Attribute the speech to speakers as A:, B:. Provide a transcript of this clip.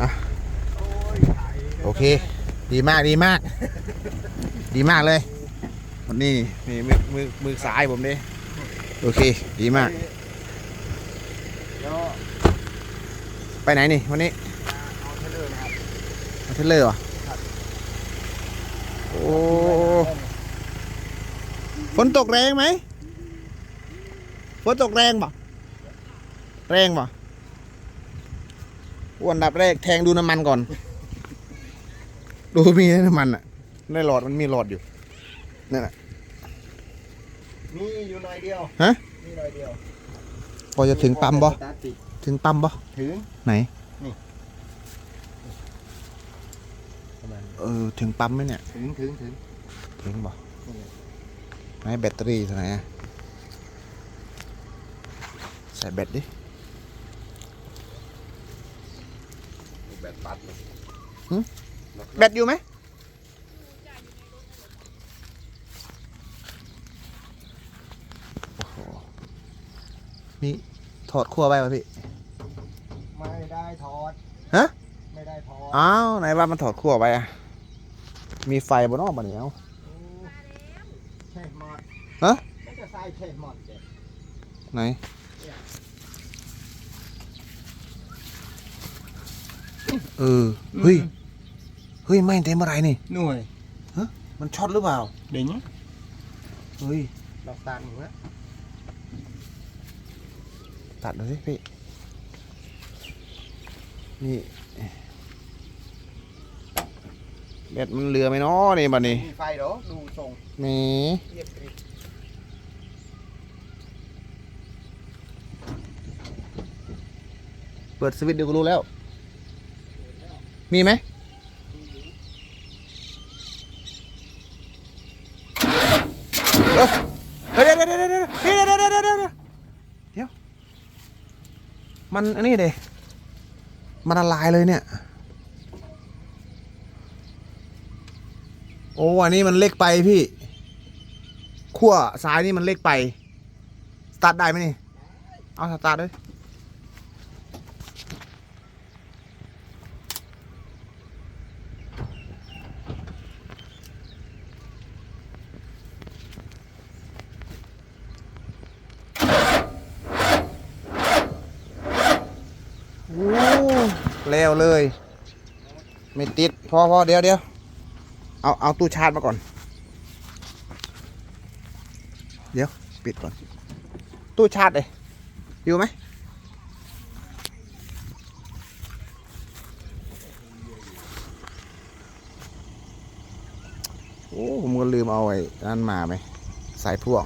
A: อะโอเค ดีมากดีมาก ดีมากเลยวันนี้นี่มือมือมือซ้ายผมดิโอเค ดีมาก
B: เดี๋ยว
A: ไปไหนนี่วันนี้
B: เอาเทเลอร์นะครับ
A: มาเทเลอร์เหรอ
B: ครับ
A: โอ้ฝนตกแรงไหมฝนตกแรงป่ะแรงป่ะ วันดับแรกแทงดูน้ำมันก่อน ดูมีน้ำมันอะ ในหลอดมันมีหลอดอยู่นั่นแหละ
B: มีอยู่หน่อยเดียว
A: ฮะ
B: มีหน่อยเดียว
A: พอจะถึงปั๊มบ่
B: สตาร์ทติด
A: ถึงปั๊มบ่
B: ถึง
A: ไหน
B: ประมาณ
A: เออถึงปั๊มไหมเนี่ย
B: ถึงถึงถึง
A: ถึงบ่
B: นี่ไง
A: ไหนแบตเตอรี่ตัวไหนอะใส่แบตดิ
B: แบตตัดเลย
A: แบตอยู่ไหมโอ้โหมีถอดขั้วไว้ป่ะพี่
B: ไม่ได้ถอด
A: ฮะ
B: ไม่ได้ถอด
A: อ้าวไหนว่ามันถอดขั้วไว้อะมีไฟบนนอกบ้านเหนียว
B: โอ้แช่หมด
A: ฮะ
B: ไม่จะใส่แช่หมดเด็
A: ไหน เออเฮ้ยเฮ้ยไหม่เต็มอะไรนี่
B: หน่วย
A: มันช็อตหรือเปล่า
B: เดี๋ยวนี้
A: เฮ้ย
B: ดอกตาลหนูนะ
A: ตัดดูสิพี่นี่เบ็ดมันเรือไหมเนาะนี่บัดนี้
B: มีไฟเหรอดูทรง
A: แหม
B: เรียบกริบ
A: เปิดสวิตช์เดี๋ยวก็รู้แล้ว มีไหมเดี๋ยวเดี๋ยวเดี๋ยวเดี๋ยวเดี๋ยวเดี๋ยวเดี๋ยวเดี๋ยวเดี๋ยวมันอันนี้เดมันละลายเลยเนี่ย โอ้อันนี้มันเล็กไปพี่ขั้วซ้ายนี่มันเล็กไป สตาร์ทได้ไหมนี่ เอาสตาร์ทด้วย โอ้ แล้วเลย ไม่ติดพอพอเดี๋ยวเดี๋ยวเอาเอาตู้ชาร์จมาก่อน เดี๋ยว ปิดก่อน ตู้ชาร์จเลยอยู่ไหมโอ้ผมก็ลืมเอาไอ้นั่นมาไหมสายพ่วง